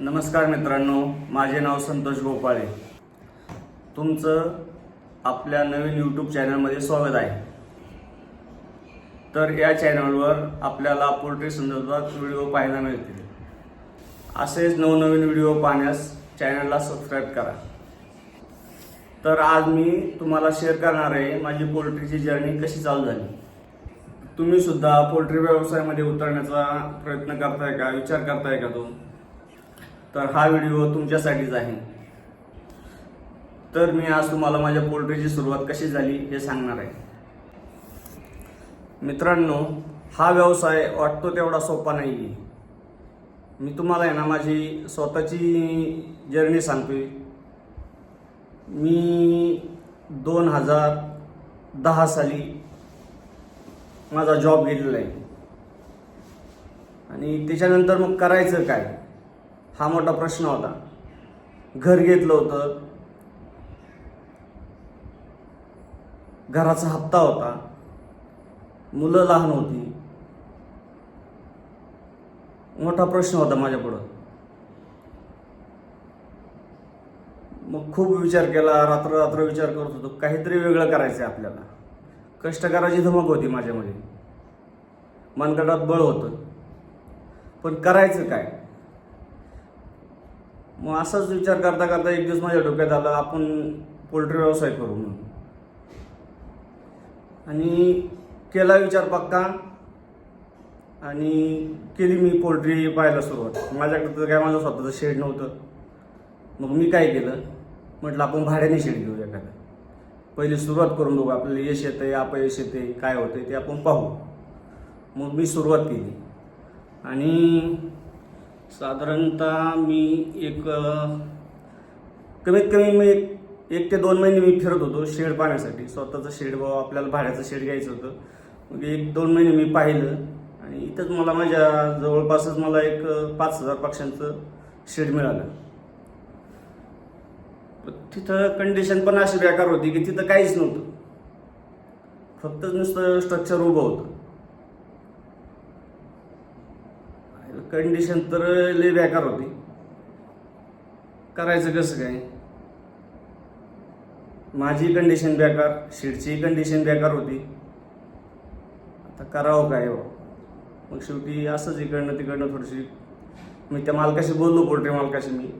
नमस्कार मित्रांनो माझे नाव संतोष गोपाळे. तुमचं आपल्या नवीन यूट्यूब चॅनलमध्ये स्वागत आहे. तर या चॅनलवर आपल्याला पोल्ट्री संदर्भात व्हिडिओ पाहायला मिळतील. असेच नवनवीन व्हिडिओ पाहण्यास चॅनलला सबस्क्राईब करा. तर आज मी तुम्हाला शेअर करणार आहे माझी पोल्ट्रीची जर्नी कशी चालू झाली. तुम्ही सुद्धा पोल्ट्री व्यवसायामध्ये उतरण्याचा प्रयत्न करताय का? विचार करताय का तो? तर हा व्हिडिओ तुमच्यासाठीच आहे. तर मी आज तुम्हाला माझ्या पोल्ट्रीची सुरुवात कशी झाली हे सांगणार आहे. मित्रांनो हा व्यवसाय वाटतो तेवढा सोपा नाही आहे मी तुम्हाला आहे ना माझी स्वतःची जर्नी सांगतोय. मी दोन हजार दहा साली माझा जॉब गेलेला आहे. आणि त्याच्यानंतर मग करायचं काय? हा मोठा प्रश्न होता. घर घेतलं होतं. घराचा हप्ता होता. मुलं लहान होती. मोठा प्रश्न होता माझ्यापुढं. मग खूप विचार केला रात्र रात्र विचार करत होतो. काहीतरी वेगळं करायचं आहे आपल्याला. कष्ट करायची धमक होती माझ्यामध्ये. मनगटात बळ होतं. पण करायचं काय? मग असाच विचार करता करता एक दिवस माझ्या डोक्यात आला आपण पोल्ट्री व्यवसाय करू म्हणून. आणि केला विचार पक्का. आणि केली मी पोल्ट्री पाहायला सुरुवात. माझ्याकडे तर काय माझं स्वतःचं शेड नव्हतं. मग मी काय केलं? म्हटलं आपण भाड्याने शेड घेऊ एखादं. पहिली सुरुवात करून बघू आपल्याला यश येतं आहे अपयश येते काय होतं ते आपण पाहू. मग मी सुरुवात केली. आणि साधारणतः मी एक कमीत कमी मी एक एक ते दोन महिने मी फिरत होतो शेड पाहण्यासाठी. स्वतःचं शेड बाबा आपल्याला भाड्याचं शेड घ्यायचं होतं. मग एक दोन महिने मी पाहिलं आणि इथंच मला माझ्या जवळपासच मला एक पाच हजार पक्ष्यांचं शेड मिळालं. तिथं कंडिशन पण अशी बेकार होती की तिथं काहीच नव्हतं. फक्त नुसतं स्ट्रक्चर उभं होतं. कंडिशन तर लय बेकार होती. करायचं कसं काय? माझी कंडिशन बेकार शेडची कंडिशन बेकार होती. आता करावं काय हो? मग शेवटी असंच इकडनं तिकडनं थोडीशी मी त्या मालकाशी बोललो पोल्ट्री मालकाशी मी.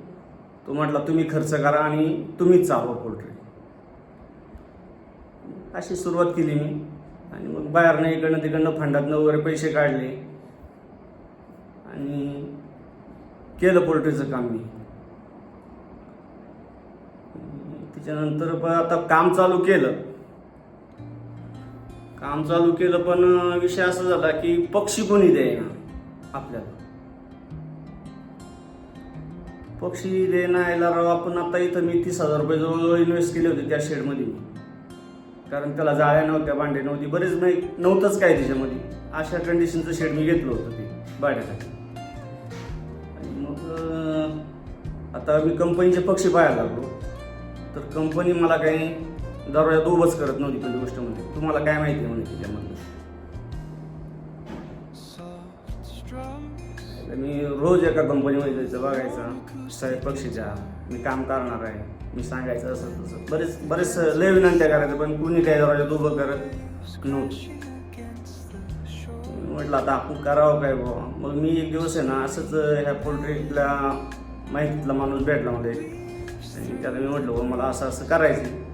तो म्हटला तुम्ही खर्च करा आणि तुम्हीच चालवा पोल्ट्री. अशी सुरुवात केली मी. आणि मग बाहेरनं इकडनं तिकडनं फंडातनं वगैरे पैसे काढले. आणि केलं पोल्ट्रीचं काम मी. त्याच्यानंतर पण आता काम चालू केलं. काम चालू केलं पण विषय असा झाला की पक्षी कोणी द्यायना आपल्याला. पक्षी देण्याला राव आपण आता इथं मी तीस हजार रुपये जवळ इन्व्हेस्ट केले होते त्या शेडमध्ये. मी कारण त्याला जाळ्या नव्हत्या भांडे नव्हती बरेच नाही नव्हतंच काय त्याच्यामध्ये. अशा कंडिशनचं शेड मी घेतलं होतं ते भाड्यासाठी मग आता मी कंपनीचे पक्षी पाहायला लागलो. तर कंपनी मला काही दरवाजात उभंच करत नव्हती पहिली गोष्ट म्हणजे तुम्हाला काय माहिती आहे म्हणे त्याच्यामधलं? मी रोज एका कंपनीमध्ये जायचं बघायचं. साहेब पक्षीच्या मी काम करणार आहे. मी सांगायचं असं तसं. बरेच बरेच लय विनंत्या करायचं पण कुणी काही दरवाजात उभं करत नव्हतं. म्हटलं आता आपण करावं काय बाबा मग मी एक दिवस आहे ना असंच ह्या पोल्ट्रीतल्या माहितीतला माणूस भेटला मला एक आणि त्याला मी म्हटलं "बुवा, मला असं असं करायचं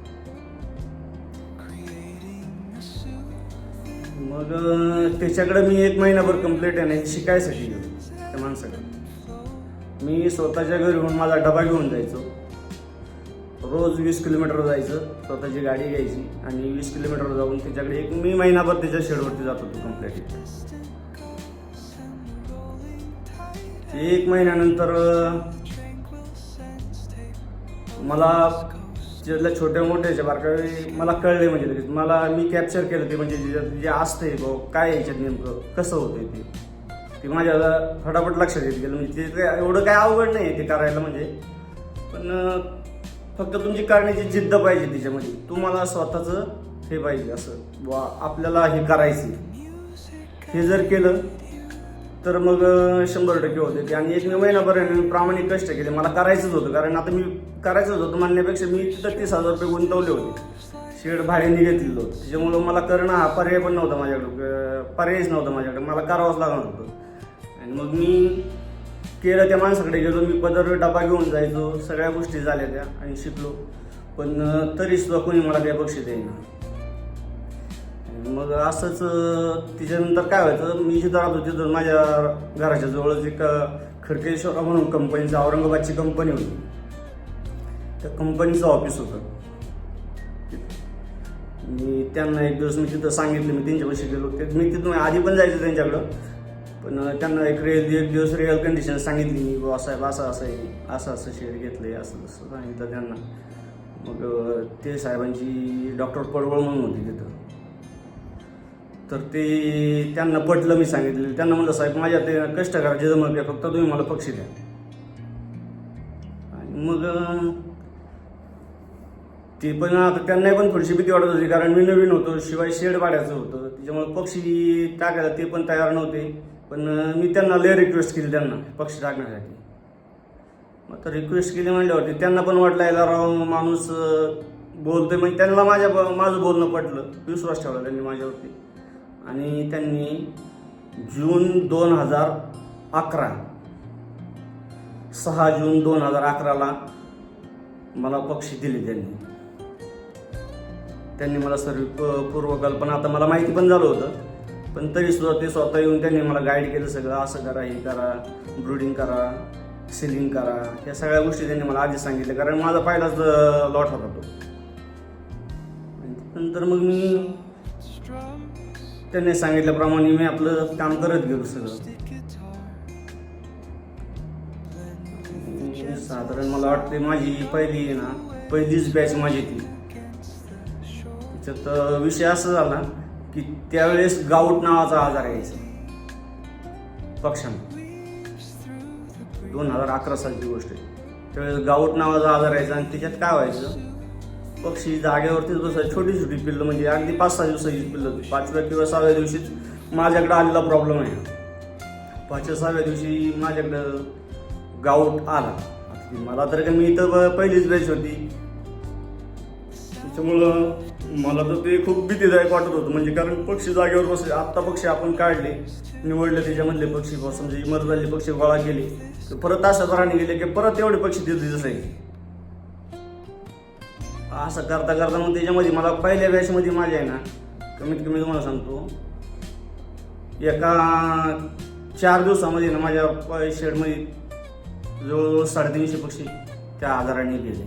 मग त्याच्याकडं त्याच्याकडे मी एक महिनाभर कंप्लीट आहे ना शिकायसाठी गेलो त्या माणसाकडे. मी स्वतःच्या घरी येऊन माझा डबा घेऊन जायचो. रोज वीस किलोमीटर जायचं स्वतःची गाडी घ्यायची आणि वीस किलोमीटर जाऊन त्याच्याकडे एक मी महिनाभर त्याच्या शेडवरती जात होतो कंप्लीट एक महिन्यानंतर मला ज्याला छोट्या मोठ्याच्या बारकावे मला कळले म्हणजे लगेच. मला मी कॅप्चर केलं ते म्हणजे जे- असतं असतंय बुवा, काय याच्यात नेमकं? कसं होतंय ते? ते माझ्या फटाफट लक्षात येत गेलं. म्हणजे ते काय- एवढं काय अवघड नाही ते करायला म्हणजे. पण फक्त तुमची करण्याची जिद्द पाहिजे त्याच्यामध्ये तुम्हाला स्वतःचं हे पाहिजे असं. बुवा आपल्याला हे करायचं हे जर केलं तर मग शंभर टक्के होते ते. आणि एक मी महिनाभर मी प्रामाणिक कष्ट केले. मला करायचंच होतं. कारण आता मी करायचंच होतं म्हणण्यापेक्षा मी तिथं तीस हजार रुपये गुंतवले होते. शेड भाड्याने घेतलेलं होतं. त्याच्यामुळं मला करणं हा पर्याय पण नव्हता माझ्याकडं. पर्यायच नव्हता माझ्याकडे. मला करावंच लागणार होतं. आणि मग मी केलं त्या माणसाकडे गेलो मी पदर डबा घेऊन जायचो सगळ्या गोष्टी झाल्या त्या आणि शिकलो. पण तरी सुद्धा कोणी मला काही बक्षीस देईना. मग असंच तिच्यानंतर त्याच्यानंतर काय व्हायचं मी जिथं राहतो तिथं माझ्या घराच्या जवळच एक खडकेश्वर म्हणून कंपनीचं औरंगाबादची कंपनी होती. त्या कंपनीचं ऑफिस होतं. मी त्यांना एक दिवस मी तिथं सांगितलं मी त्यांच्यापाशी गेलो. ते मी तिथून आधी पण जायचं त्यांच्याकडं. पण त्यांना एक रिअल एक दिवस रिअल कंडिशन सांगितली मी बुवा साहेब असं असं आहे असं असं शेअर आहे असं असं सांगितलं त्यांना. मग ते साहेबांची डॉक्टर पडवळ म्हणून होती तिथं. तर ते त्यांना पटलं मी सांगितलं त्यांना म्हणलं साहेब माझ्या ते कष्ट करायचे जमत नाही फक्त तुम्ही मला पक्षी द्या. आणि मग ते पण आता त्यांनाही पण थोडीशी भीती वाटत होती कारण मी नवीन होतो शिवाय शेड पाडायचं होतं. त्याच्यामुळे पक्षी टाकायला ते पण तयार नव्हते. पण मी त्यांना लय रिक्वेस्ट केली त्यांना पक्षी टाकण्यासाठी. मग तर रिक्वेस्ट केली म्हणल्यावरती त्यांना पण वाटलं याला राव माणूस बोलतोय. म्हणजे त्यांना माझ्या माझं बोलणं पटलं विश्वास ठेवला त्यांनी माझ्यावरती. आणि त्यांनी जून दोन हजार अकरा सहा जून दोन हजार अकराला मला पक्षी दिले त्यांनी. त्यांनी मला सर्व पूर्वकल्पना आता मला माहिती पण झालं होतं. पण तरी सुद्धा ते स्वतः येऊन त्यांनी मला गाईड केलं सगळं. असं करा हे करा ब्रुडिंग करा सिलिंग करा. या सगळ्या गोष्टी त्यांनी मला आधी सांगितल्या. कारण माझा पहिलाच लॉट होता तो. नंतर मग मी त्यांनी सांगितल्याप्रमाणे मी आपलं काम करत गेलो सगळं. साधारण मला वाटते माझी पहिली आहे ना पहिलीच बॅच माझी ती. त्याच्यात विषय असा झाला की त्यावेळेस गाऊट नावाचा आजार यायचा. पक्षांना दोन हजार अकरा सालची गोष्ट आहे. त्यावेळेस गाऊट नावाचा आजार यायचा आणि त्याच्यात काय व्हायचं? पक्षी जागेवरतीच बसायचं. छोटी छोटी पिल्लं म्हणजे अगदी पाच सहा दिवसाची पिल्लं. होती पाचव्या किंवा सहाव्या दिवशीच माझ्याकडे आलेला प्रॉब्लेम आहे. पाचव्या सहाव्या दिवशी माझ्याकडं गाऊट आला. मला तर काय मी तर ब- पहिलीच बॅच होती. त्याच्यामुळं मला तर ते खूप भीतीदायक वाटत होतं. म्हणजे कारण पक्षी जागेवर बसले. आत्ता पक्षी आपण काढले निवडले त्याच्यामधले पक्षी बस म्हणजे इमर झाले पक्षी गोळा केले तर परत असं तऱ्हाने गेले की परत एवढे पक्षी तिथे दिसले असं करता करता मग त्याच्यामध्ये मला पहिल्या बॅचमध्ये माझ्या आहे ना. कमीत कमी तुम्हाला सांगतो. एका चार दिवसामध्ये ना माझ्या शेडमध्ये जवळजवळ साडेतीनशे पक्षी त्या आजाराने गेले.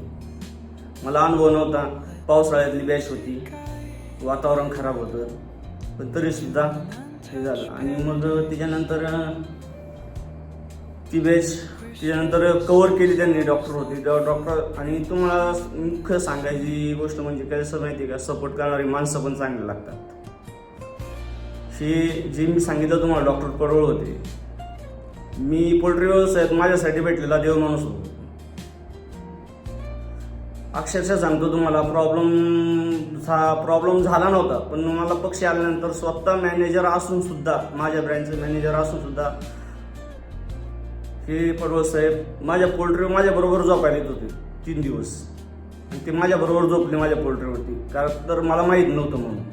मला अनुभव नव्हता. पावसाळ्यातली बॅच होती. वातावरण खराब होतं. पण तरीसुद्धा हे झालं. आणि मग त्याच्यानंतर ती बॅच त्याच्यानंतर कव्हर केली त्यांनी डॉक्टर होते. डॉक्टर आणि तुम्हाला मुख्य सांगायची गोष्ट म्हणजे काय असं माहिती आहे का? सपोर्ट करणारी माणसं पण चांगली लागतात. हे जे मी सांगितलं तुम्हाला डॉक्टर पडवळ होते. मी पोल्ट्री व्यवसायात माझ्यासाठी भेटलेला देव माणूस होतो. अक्षरशः सांगतो तुम्हाला प्रॉब्लेम प्रॉब्लेम झाला नव्हता पण मला पक्षी आल्यानंतर स्वतः मॅनेजर असून सुद्धा माझ्या ब्रँडचे मॅनेजर असून सुद्धा हे पडवळ साहेब माझ्या पोल्ट्री माझ्या बरोबर झोपायला येत होते तीन दिवस. ते माझ्या बरोबर झोपले माझ्या पोल्ट्रीवरती कारण तर मला माहीत नव्हतं म्हणून.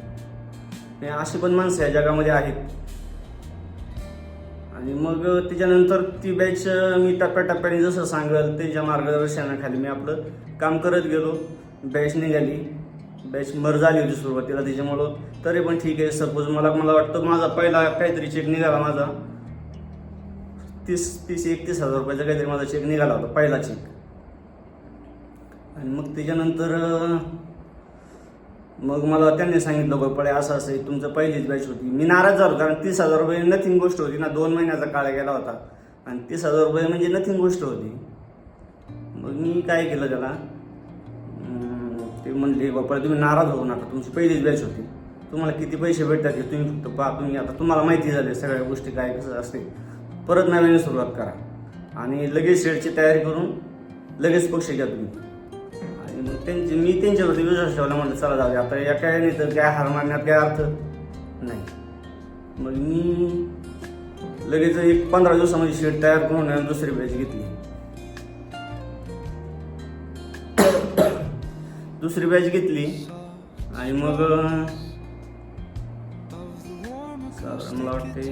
हे अशी पण माणसं या जगामध्ये आहेत. आणि मग त्याच्यानंतर ती बॅच मी टप्प्याटप्प्याने जसं सांगेल त्याच्या मार्गदर्शनाखाली मी आपलं काम करत गेलो. बॅच निघाली. बॅच मर झाली होती सुरुवातीला त्याच्यामुळं. तरी पण ठीक आहे. सपोज मला मला वाटतं माझा पहिला काहीतरी चेक निघाला माझा. तीस तीस एकतीस हजार रुपयाचा काहीतरी माझा चेक निघाला होता पहिला चेक आणि मग त्याच्यानंतर मग मला त्यांनी सांगितलं गोपाळे असं असं आहे, तुमचं पहिलीच बॅच होती. मी नाराज झालो कारण तीस हजार रुपये नथिंग गोष्ट होती ना. दोन महिन्याचा काळ गेला होता. आणि तीस हजार रुपये म्हणजे नथिंग गोष्ट होती. मग मी काय केलं त्याला? ते म्हणले बापा तुम्ही नाराज होऊ नका तुमची पहिलीच बॅच होती. तुम्हाला किती पैसे भेटतात हे तुम्ही फक्त पहा तुम्ही आता तुम्हाला माहिती झाली सगळ्या गोष्टी काय कसं असते. परत नव्याने सुरुवात करा. आणि लगेच शेडची तयारी करून लगेच पक्ष घ्या तुम्ही. आणि मग त्यांची मी त्यांच्यावरती विश्वास ठेवला म्हटलं चला जाऊ आता या काय नाही तर काय हार मारण्यात काय अर्थ? नाही. मग मी लगेच एक पंधरा दिवसामध्ये शेड तयार करून दुसरी बॅच घेतली. दुसरी बॅच घेतली. आणि मग साधारण मला वाटते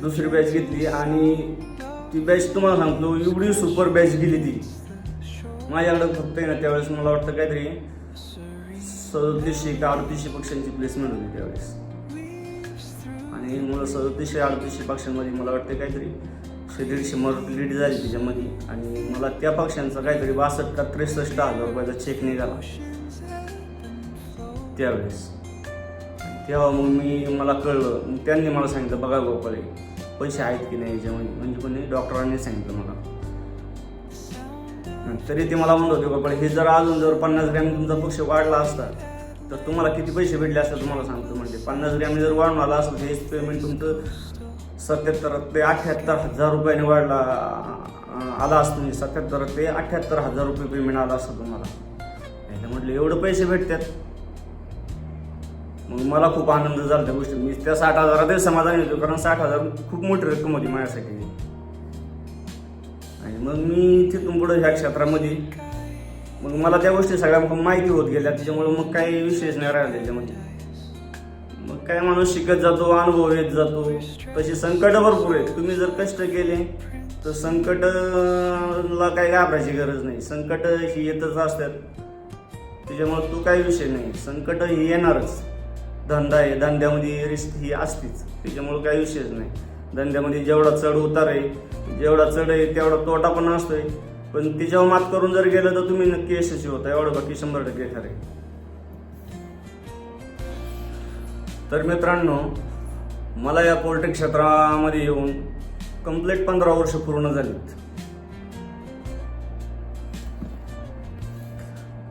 दुसरी बॅच घेतली आणि ती बॅच तुम्हाला सांगतो एवढी सुपर बॅच गेली ती. माझ्याकडे फक्त आहे ना त्यावेळेस मला वाटतं काहीतरी सदतीसशे का अडतीसशे पक्षांची प्लेसमेंट होती त्यावेळेस. आणि मला सदतीसशे अडतीसशे पक्षांमध्ये मला वाटतं काहीतरी शे दीडशे मर्ट लीड झाली त्याच्यामध्ये. आणि मला त्या पक्षांचा काहीतरी बासष्ट का त्रेसष्ट हजार रुपयाचा चेक निघाला. त्यावेळेस. तेव्हा मग मी मला कळलं. त्यांनी मला सांगितलं बघा गोपाळे पैसे आहेत की नाही याच्यामध्ये? म्हणजे कोणी डॉक्टरांनी सांगितलं मला. तरी ते मला म्हणत होते गोपाळे हे जर अजून जर पन्नास ग्रॅम तुमचा पक्ष वाढला असता तर तुम्हाला किती पैसे भेटले असतात तुम्हाला सांगतो म्हणजे पन्नास ग्रॅम जर वाढून आला असतं हेच पेमेंट तुमचं सत्याहत्तर ते अठ्ठ्याहत्तर हजार रुपयाने वाढला आला असतो म्हणजे सत्याहत्तर ते अठ्ठ्याहत्तर हजार रुपये पेमेंट आला असतं तुम्हाला. नाही तर म्हटलं एवढं पैसे भेटतात. मग मला खूप आनंद झाला त्या गोष्टी मी त्या साठ हजारातही समाधानी होतो कारण साठ हजार खूप मोठी रक्कम होती माझ्यासाठी. आणि मग मी तिथून पुढं ह्या क्षेत्रामध्ये मग मला त्या गोष्टी सगळ्या माहिती होत गेल्या. त्याच्यामुळे मग काही विशेष नाही राहिला त्याच्यामध्ये मग काय माणूस शिकत जातो अनुभव येत जातो. तशी संकट भरपूर आहेत. तुम्ही जर कष्ट केले तर संकटला काही घाबरायची गरज नाही. संकट ही येतच असतात. त्याच्यामुळे तू काही विषय नाही. संकट ही येणारच. धंदा आहे. धंद्यामध्ये रिस्क ही असतीच. त्याच्यामुळे काही विषयच नाही. धंद्यामध्ये जेवढा चढ उतार आहे जेवढा चढ आहे तेवढा तोटा पण असतोय. पण त्याच्यावर मात करून जर गेलं तर तुम्ही नक्की यशस्वी होता. एवढं बाकी शंभर टक्के खरे तर मित्रांनो मला या पोल्ट्री क्षेत्रामध्ये येऊन कंप्लीट पंधरा वर्ष पूर्ण झालीत.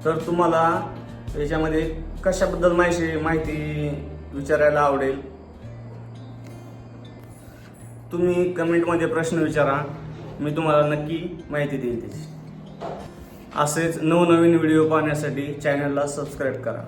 तर तुम्हाला याच्यामध्ये कशाबद्दल माहिती माहिती विचारायला आवडेल? तुम्ही कमेंटमध्ये प्रश्न विचारा मी तुम्हाला नक्की माहिती देईल त्याची. असेच नवनवीन व्हिडिओ पाहण्यासाठी चॅनलला सबस्क्राईब करा.